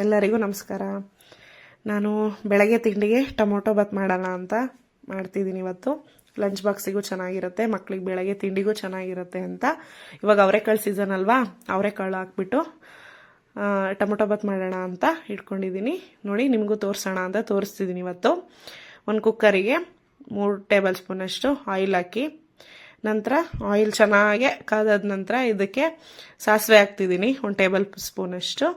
ಎಲ್ಲರಿಗೂ ನಮಸ್ಕಾರ. ನಾನು ಬೆಳಗ್ಗೆ ತಿಂಡಿಗೆ ಟೊಮೊಟೊ ಬಾತ್ ಮಾಡೋಣ ಅಂತ ಮಾಡ್ತಿದ್ದೀನಿ ಇವತ್ತು. ಲಂಚ್ ಬಾಕ್ಸಿಗೂ ಚೆನ್ನಾಗಿರುತ್ತೆ, ಮಕ್ಳಿಗೆ ಬೆಳಗ್ಗೆ ತಿಂಡಿಗೂ ಚೆನ್ನಾಗಿರುತ್ತೆ ಅಂತ. ಇವಾಗ ಅವರೆಕಾಳು ಸೀಸನ್ ಅಲ್ವಾ, ಅವರೆಕಾಳು ಹಾಕ್ಬಿಟ್ಟು ಟೊಮೊಟೊ ಬಾತ್ ಮಾಡೋಣ ಅಂತ ಇಟ್ಕೊಂಡಿದ್ದೀನಿ. ನೋಡಿ, ನಿಮಗೂ ತೋರಿಸೋಣ ಅಂತ ತೋರಿಸ್ತಿದ್ದೀನಿ ಇವತ್ತು. ಒಂದು ಕುಕ್ಕರಿಗೆ ಮೂರು ಟೇಬಲ್ ಸ್ಪೂನಷ್ಟು ಆಯಿಲ್ ಹಾಕಿ, ನಂತರ ಆಯಿಲ್ ಚೆನ್ನಾಗೆ ಕಾದಾದ ನಂತರ ಇದಕ್ಕೆ ಸಾಸಿವೆ ಹಾಕ್ತಿದ್ದೀನಿ, ಒಂದು ಟೇಬಲ್ ಸ್ಪೂನಷ್ಟು.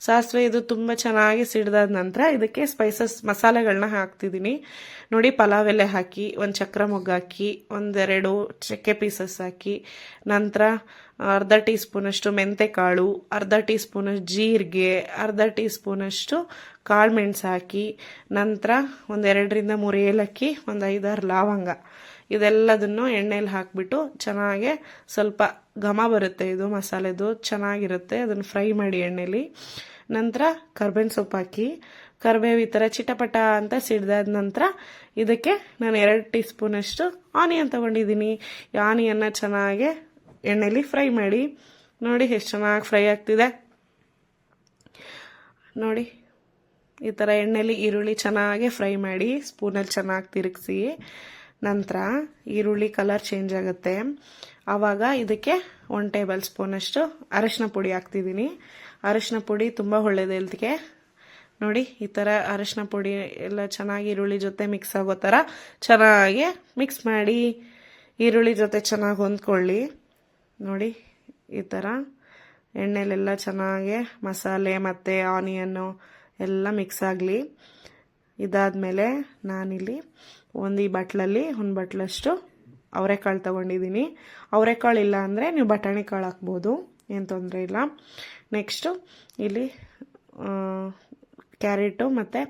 ಸಾಸಿವೆ ಇದು ತುಂಬ ಚೆನ್ನಾಗಿ ಸಿಡ್ದಾದ ನಂತರ ಇದಕ್ಕೆ ಸ್ಪೈಸಸ್ ಮಸಾಲೆಗಳನ್ನ ಹಾಕ್ತಿದ್ದೀನಿ. ನೋಡಿ ಪಲಾವ್ ಎಲೆ ಹಾಕಿ, ಒಂದು ಚಕ್ರ ಮೊಗ್ಗು ಹಾಕಿ, ಒಂದೆರಡು ಚಕ್ಕೆ ಪೀಸಸ್ ಹಾಕಿ, ನಂತರ ಅರ್ಧ ಟೀ ಸ್ಪೂನಷ್ಟು ಮೆಂತೆಕಾಳು, ಅರ್ಧ ಟೀ ಸ್ಪೂನಷ್ಟು ಜೀರಿಗೆ, ಅರ್ಧ ಟೀ ಸ್ಪೂನಷ್ಟು ಕಾಳು ಮೆಣಸು ಹಾಕಿ ನಂತರ ಒಂದೆರಡರಿಂದ ಮೂರು ಏಲಕ್ಕಿ, ಒಂದು ಐದಾರು ಲವಂಗ. ಇದೆಲ್ಲದನ್ನು ಎಣ್ಣೆಯಲ್ಲಿ ಹಾಕಿಬಿಟ್ಟು ಚೆನ್ನಾಗೆ ಸ್ವಲ್ಪ ಘಮ ಬರುತ್ತೆ ಇದು ಮಸಾಲೆದು, ಚೆನ್ನಾಗಿರುತ್ತೆ. ಅದನ್ನು ಫ್ರೈ ಮಾಡಿ ಎಣ್ಣೆಲಿ. ನಂತರ ಕರ್ಬೇವಿನ ಸೊಪ್ಪು ಹಾಕಿ. ಕರ್ಬೇವು ಈ ಥರ ಚಿಟಪಟ ಅಂತ ಸಿಡ್ದಾದ ನಂತರ ಇದಕ್ಕೆ ನಾನು ಎರಡು ಟೀ ಸ್ಪೂನಷ್ಟು ಆನಿಯನ್ ತೊಗೊಂಡಿದ್ದೀನಿ. ಆನಿಯನ್ನ ಚೆನ್ನಾಗೆ ಎಣ್ಣೆಲಿ ಫ್ರೈ ಮಾಡಿ, ನೋಡಿ ಎಷ್ಟು ಚೆನ್ನಾಗಿ ಫ್ರೈ ಆಗ್ತಿದೆ. ನೋಡಿ, ಈ ಥರ ಎಣ್ಣೆಲಿ ಈರುಳ್ಳಿ ಚೆನ್ನಾಗಿ ಫ್ರೈ ಮಾಡಿ ಸ್ಪೂನಲ್ಲಿ ಚೆನ್ನಾಗಿ ತಿರುಗಿಸಿ, ನಂತರ ಈರುಳ್ಳಿ ಕಲರ್ ಚೇಂಜ್ ಆಗುತ್ತೆ. ಆವಾಗ ಇದಕ್ಕೆ ಒನ್ ಟೇಬಲ್ ಸ್ಪೂನಷ್ಟು ಅರಶಿನ ಪುಡಿ ಹಾಕ್ತಿದ್ದೀನಿ ಅರಶಿನ ಪುಡಿ ತುಂಬ ಒಳ್ಳೆಯದು ಹೆಲ್ತ್ಗೆ ನೋಡಿ, ಈ ಥರ ಅರಶಿನ ಪುಡಿ ಎಲ್ಲ ಚೆನ್ನಾಗಿ ಈರುಳ್ಳಿ ಜೊತೆ ಮಿಕ್ಸ್ ಆಗೋ ಥರ ಚೆನ್ನಾಗಿ ಮಿಕ್ಸ್ ಮಾಡಿ, ಈರುಳ್ಳಿ ಜೊತೆ ಚೆನ್ನಾಗಿ ಹೊಂದ್ಕೊಳ್ಳಿ. ನೋಡಿ, ಈ ಥರ ಎಣ್ಣೆಲೆಲ್ಲ ಚೆನ್ನಾಗೆ ಮಸಾಲೆ ಮತ್ತು ಆನಿಯನ್ನು ಎಲ್ಲ ಮಿಕ್ಸ್ ಆಗಲಿ. ಇದಾದಮೇಲೆ ನಾನಿಲ್ಲಿ ಒಂದು ಈ ಬಟ್ಲಲ್ಲಿ ಒಂದು ಬಟ್ಲಷ್ಟು ಅವರೆಕಾಳು ತೊಗೊಂಡಿದ್ದೀನಿ ಅವರೆಕಾಳು ಇಲ್ಲ ಅಂದರೆ ನೀವು ಬಟಾಣಿ ಕಾಳು ಹಾಕ್ಬೋದು, ಏನು ತೊಂದರೆ ಇಲ್ಲ. ನೆಕ್ಸ್ಟು ಇಲ್ಲಿ ಕ್ಯಾರೆಟು ಮತ್ತು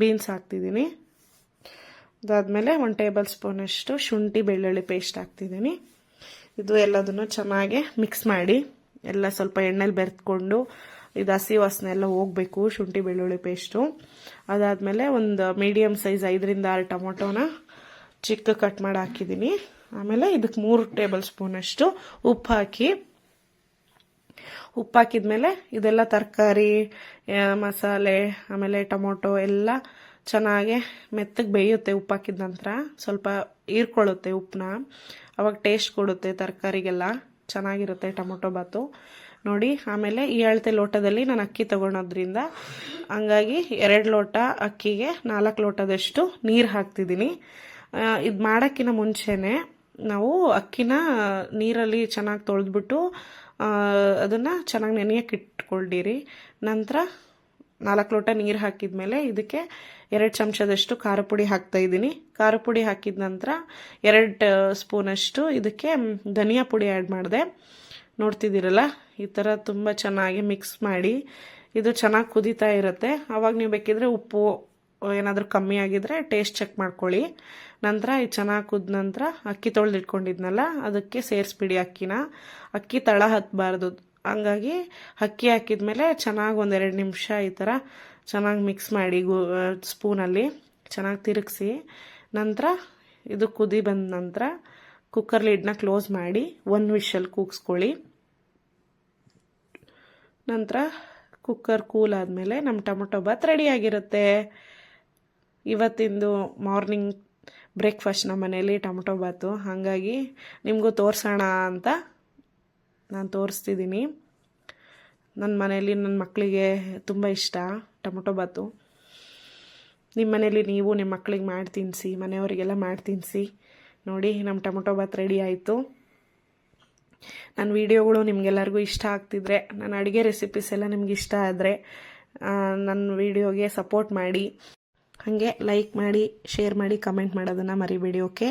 ಬೀನ್ಸ್ ಹಾಕ್ತಿದ್ದೀನಿ ಅದಾದಮೇಲೆ ಒಂದು ಟೇಬಲ್ ಸ್ಪೂನಷ್ಟು ಶುಂಠಿ ಬೆಳ್ಳುಳ್ಳಿ ಪೇಸ್ಟ್ ಹಾಕ್ತಿದ್ದೀನಿ ಇದು ಎಲ್ಲದನ್ನು ಚೆನ್ನಾಗಿ ಮಿಕ್ಸ್ ಮಾಡಿ, ಎಲ್ಲ ಸ್ವಲ್ಪ ಎಣ್ಣೆಲಿ ಬೆರೆತ್ಕೊಂಡು ಇದು ಹಸಿ ವಾಸನೆ ಎಲ್ಲ ಹೋಗಬೇಕು, ಶುಂಠಿ, ಬೆಳ್ಳುಳ್ಳಿ ಪೇಸ್ಟು ಅದಾದಮೇಲೆ ಒಂದು ಮೀಡಿಯಮ್ ಸೈಜ್ ಐದರಿಂದ ಆರು ಟೊಮೊಟೊನ ಚಿಕ್ಕ ಕಟ್ ಮಾಡಿ ಹಾಕಿದ್ದೀನಿ. ಆಮೇಲೆ ಇದಕ್ಕೆ ಮೂರು ಟೇಬಲ್ ಸ್ಪೂನಷ್ಟು ಉಪ್ಪು ಹಾಕಿ ಉಪ್ಪು ಹಾಕಿದ್ಮೇಲೆ ಇದೆಲ್ಲ ತರಕಾರಿ ಮಸಾಲೆ, ಆಮೇಲೆ ಟೊಮೊಟೊ ಎಲ್ಲ ಚೆನ್ನಾಗೆ ಮೆತ್ತಗೆ ಬೇಯುತ್ತೆ ಉಪ್ಪು ಹಾಕಿದ ನಂತರ. ಸ್ವಲ್ಪ ಹೀರ್ಕೊಳ್ಳುತ್ತೆ ಉಪ್ಪನ್ನ ಅವಾಗ ಟೇಸ್ಟ್ ಕೊಡುತ್ತೆ ತರಕಾರಿಗೆಲ್ಲ. ಚೆನ್ನಾಗಿರುತ್ತೆ ಟೊಮೊಟೊ ಬಾತು. ನೋಡಿ, ಆಮೇಲೆ ಈ ಅಳತೆ ಲೋಟದಲ್ಲಿ ನಾನು ಅಕ್ಕಿ ತೊಗೊಳೋದ್ರಿಂದ ಹಂಗಾಗಿ ಎರಡು ಲೋಟ ಅಕ್ಕಿಗೆ ನಾಲ್ಕು ಲೋಟದಷ್ಟು ನೀರು ಹಾಕ್ತಿದ್ದೀನಿ. ಇದು ಮಾಡೋಕ್ಕಿಂತ ಮುಂಚೆನೇ ನಾವು ಅಕ್ಕಿನ ನೀರಲ್ಲಿ ಚೆನ್ನಾಗಿ ತೊಳೆದ್ಬಿಟ್ಟು ಅದನ್ನು ಚೆನ್ನಾಗಿ ನೆನೆಯಕ್ಕೆ ಇಟ್ಕೊಂಡಿರಿ ನಂತರ ನಾಲ್ಕು ಲೋಟ ನೀರು ಹಾಕಿದ ಮೇಲೆ ಇದಕ್ಕೆ ಎರಡು ಚಮಚದಷ್ಟು ಖಾರ ಪುಡಿ ಹಾಕ್ತಾ ಇದ್ದೀನಿ. ಖಾರ ಪುಡಿ ಹಾಕಿದ ನಂತರ ಎರಡು ಸ್ಪೂನಷ್ಟು ಇದಕ್ಕೆ ಧನಿಯಾ ಪುಡಿ ಆ್ಯಡ್ ಮಾಡಿದೆ. ನೋಡ್ತಿದ್ದೀರಲ್ಲ, ಈ ಥರ ತುಂಬ ಚೆನ್ನಾಗಿ ಮಿಕ್ಸ್ ಮಾಡಿ ಇದು ಚೆನ್ನಾಗಿ ಕುದೀತಾ ಇರುತ್ತೆ. ಆವಾಗ ನೀವು ಬೇಕಿದ್ರೆ ಉಪ್ಪು ಏನಾದರೂ ಕಮ್ಮಿ ಆಗಿದ್ರೆ ಟೇಸ್ಟ್ ಚೆಕ್ ಮಾಡ್ಕೊಳ್ಳಿ. ನಂತರ ಇದು ಚೆನ್ನಾಗಿ ಕುದ್ದ ನಂತರ ಅಕ್ಕಿ ತೊಳೆದಿಟ್ಕೊಂಡಿದ್ನಲ್ಲ ಅದಕ್ಕೆ ಸೇರಿಸ್ಬಿಡಿ ಅಕ್ಕಿನ. ಅಕ್ಕಿ ತಳ ಹತ್ತಬಾರ್ದು ಹಂಗಾಗಿ ಅಕ್ಕಿ ಹಾಕಿದ್ಮೇಲೆ ಚೆನ್ನಾಗಿ ಒಂದೆರಡು ನಿಮಿಷ ಈ ಥರ ಚೆನ್ನಾಗಿ ಮಿಕ್ಸ್ ಮಾಡಿ ಗು ಸ್ಪೂನಲ್ಲಿ ಚೆನ್ನಾಗಿ ತಿರುಗಿಸಿ. ನಂತರ ಇದು ಕುದಿ ಬಂದ ನಂತರ ಕುಕ್ಕರ್ ಲಿಡ್ನ ಕ್ಲೋಸ್ ಮಾಡಿ ಒಂದು ವಿಷಲ್ ಕೂಗಿಸ್ಕೊಳ್ಳಿ. ನಂತರ ಕುಕ್ಕರ್ ಕೂಲ್ ಆದಮೇಲೆ ನಮ್ಮ ಟೊಮೊಟೊ ಬಾತ್ ರೆಡಿಯಾಗಿರುತ್ತೆ ಇವತ್ತಿಂದು ಮಾರ್ನಿಂಗ್ ಬ್ರೇಕ್ಫಾಸ್ಟ್ ನಮ್ಮ ಮನೇಲಿ ಟೊಮೊಟೊ ಬಾತು. ಹಾಗಾಗಿ ನಿಮಗೂ ತೋರಿಸೋಣ ಅಂತ ನಾನು ತೋರಿಸ್ತಿದ್ದೀನಿ ನನ್ನ ಮನೇಲಿ ನನ್ನ ಮಕ್ಕಳಿಗೆ ತುಂಬ ಇಷ್ಟ ಟೊಮೊಟೊ ಬಾತು. ನಿಮ್ಮ ಮನೇಲಿ ನೀವು ನಿಮ್ಮ ಮಕ್ಕಳಿಗೆ ಮಾಡಿ ತಿನ್ನಿಸಿ ಮನೆಯವರಿಗೆಲ್ಲ ಮಾಡಿ ತಿನ್ನಿಸಿ ನೋಡಿ ನಮ್ಮ ಟೊಮೊಟೊ ಬಾತ್ ರೆಡಿ ಆಯಿತು. ನನ್ನ ವೀಡಿಯೋಗಳು ನಿಮಗೆಲ್ಲರಿಗೂ ಇಷ್ಟ ಆಗ್ತಿದ್ರೆ ನನ್ನ ಅಡುಗೆ ರೆಸಿಪೀಸ್ ಎಲ್ಲ ನಿಮ್ಗೆ ಇಷ್ಟ ಆದರೆ ನನ್ನ ವೀಡಿಯೋಗೆ ಸಪೋರ್ಟ್ ಮಾಡಿ. ಹಾಗೆ ಲೈಕ್ ಮಾಡಿ ಶೇರ್ ಮಾಡಿ ಕಮೆಂಟ್ ಮಾಡೋದನ್ನು ಮರಿಬೇಡಿ ಓಕೆ